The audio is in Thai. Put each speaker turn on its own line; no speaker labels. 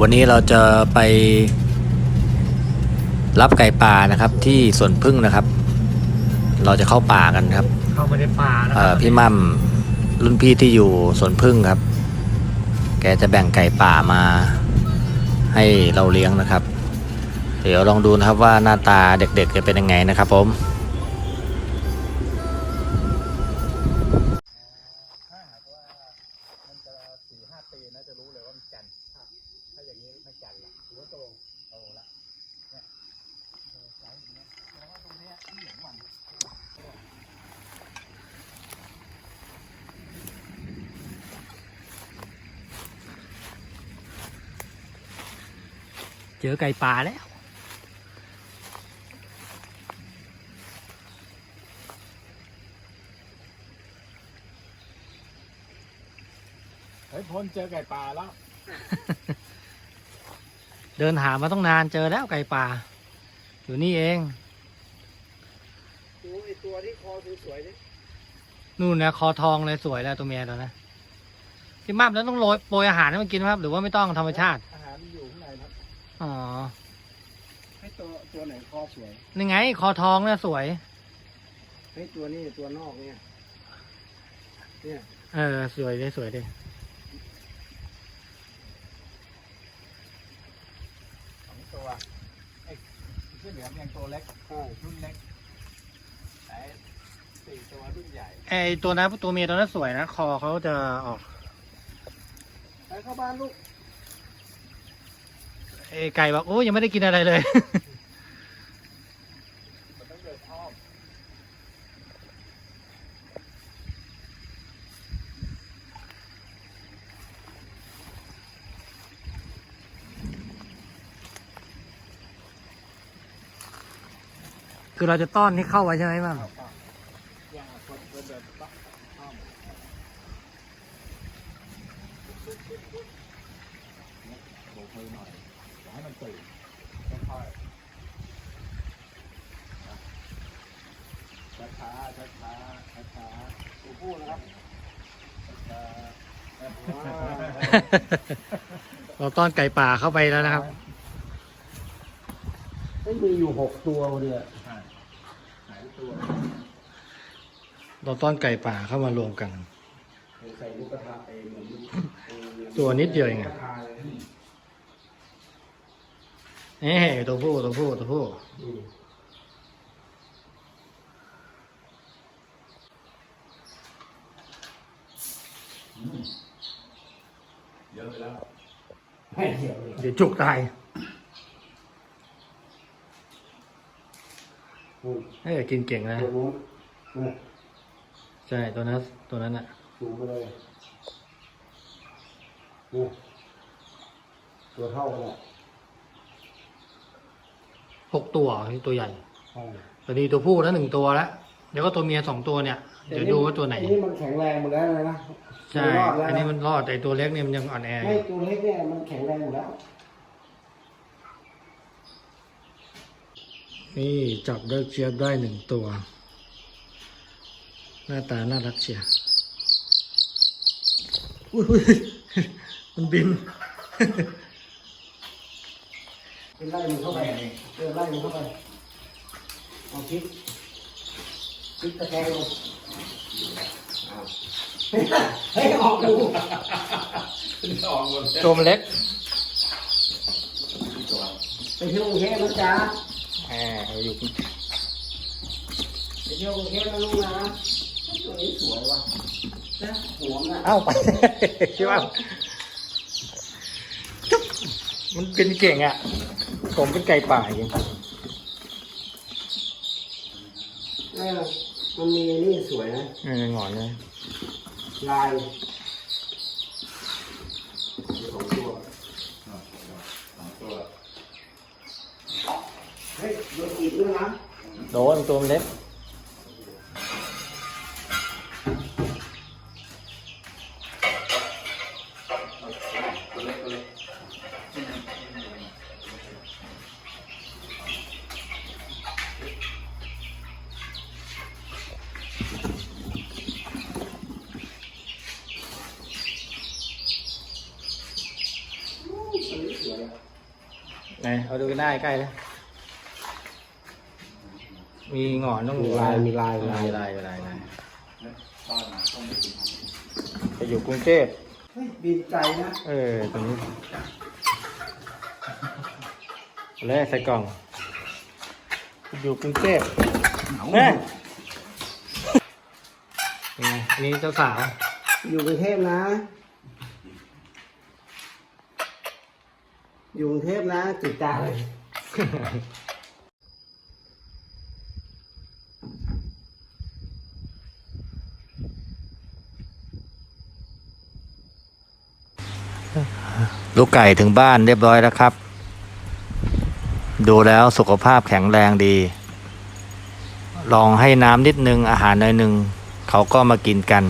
วันนี้เราจะไปรับไก่ป่านะครับ ที่สวนพึ่งนะครับ เราจะเข้าป่ากันครับ
เข้ามาในป่านะค
เอ่
รั
อพี่มั่มรุ่นพี่ที่อยู่สวนพึ่งครับ แกจะแบ่งไก่ป่ามาให้เราเลี้ยงนะครับ เดี๋ยวลองดูนะครับว่าหน้าตาเด็กๆจะเป็นยังไงนะครับผม
จอไก่ป่าแล้ว เฮ้ยพลเจอไก่ป่าแล้ว เดินหามาต้องนานเจอแล้วไก่ป่า อยู่นี่เอง
ดูไอตัวที่คอสวยๆนี่
นู่นนะคอทองเลยสวยแล้วตัวเมียตัวนะพี่มั่มแล้วต้องโรยโปรยอาหารให้มันกินไหมครับ หรือว่าไม่ต้องธรรมชาติ
อาหารอยู่ข้างในครับ
อ๋อ
ให้ ตัวตัวไหนคอสวย
นี่ไง คอทองเนี่ยสวย
ให้ตัวนี้ตัวนอกเนี่ยเนี่ย
เออ สวยเลยสวยเลย
สองตัวไอ้ที่เหลือยังตัวเล็กใช่รุ่นเล็กไอ้สี่ตัวรุ่นใหญ่
ไอตัวนั้นตัวเมียตัวนั้นสวยนะ คอเขาจะออก
ไปเข้าบ้านลูก
ไอไก่บอกโอ้ยยังไม่ได้กินอะไรเลย
มันต้องเดินอ้อม
คือเราจะต้อนให้เข้าไว้ใช่ไหมมั่ม
อย่าคนเดินเดินอ้อมโบกมือหน่อยอย่าให้มันตื่นค่อยๆช้าๆช้าๆช้าๆตัวผู้นะครับช้าๆ
เราต้อนไก่ป่าเข้าไปแล้วนะครับ
ไม่มีอยู่หกตัวเนี่ยหายตัว
เราต้อนไก่ป่าเข้ามารวมกัน
ใส่ลูกกระทะเองเหมือน
ตัวนิดเดียวเองอะ
กระทะเลย
เอ้ตัวผู้ตัวผู้ตัวผู้
อืมเยอะไปแล้วไม่เยอะเลย
เดี๋ยวจุกตาย
อืม
ให้ยกินเก่งนะ
ตัวนู้นนี่
ใช่ตัวนั้นตัวนั้นอะ
สูงไปเลยนี่ตัวเท่ากันแหละ
หกตัวที่ตัวใหญ่
ใช่
ตอนนี้ตัวผู้แล้วหนึ่งตัวแล้วเดี๋ยวก็ตัวเมียสองตัวเนี่ยเดี๋ยวดูว่าตัวไหน
อันนี้มันแข็งแรงหมดแล้วเลยนะ
ใช่
มัรอดแล้ว
อันนี้มันรอดแต่ตัวเล็กเนี่ยมันยังอ่อนแออ
ไม่
ยู่
ตัวเล็กเนี่ยมันแข็งแรงหมดแล้ว
นี่จับได้เจี๊ยบได้หนึ่งตัว หน้าตาน่ารักเชียวอุ้ยอุ้ยมันบิน
เป็นไล่มันเข้าไปเออไล่มันเข้าไปเอาพลิกพลิกตะแคงลงเอาให้ออกดูออกหมด
ตัวมันเล็ก
ไปเที่ยวกรุงเทพนะจ๊ะ
อ่าเอาอยู่
ไปเที่ยวกรุงเทพนะลูกนะตัวนี้สวยว่ะนะหัวมันอะ
เอ้าไปคิดว่าจุ๊บมันเป็นเก่งอะ ผมเป็นไก่ป่าจริง
เออมันมีนี่สวยนะ
เออหงอนเลย
ลาย đổ ăn tôm nếp. Này ở
đây cái này cay đấy มี
หงอนต้อง
มีลายมีลาย
มี
ลาย
ลายมีลายลายไปอยู่กรุงเทพ
เฮ้ยบินไกลนะ
เออตรงนี้แล้วใส่กล่อง อยู่กรุงเทพเฮ้ยนี่ไงนี่เจ้าสาว
อยู่กรุงเทพนะ อยู่กรุงเทพนะจิตใจ ลู
กไก่ถึงบ้านเรียบร้อยแล้วครับ ดูแล้วสุขภาพแข็งแรงดี ลองให้น้ำนิดนึงอาหารหน่อยนึง เขาก็มากินกัน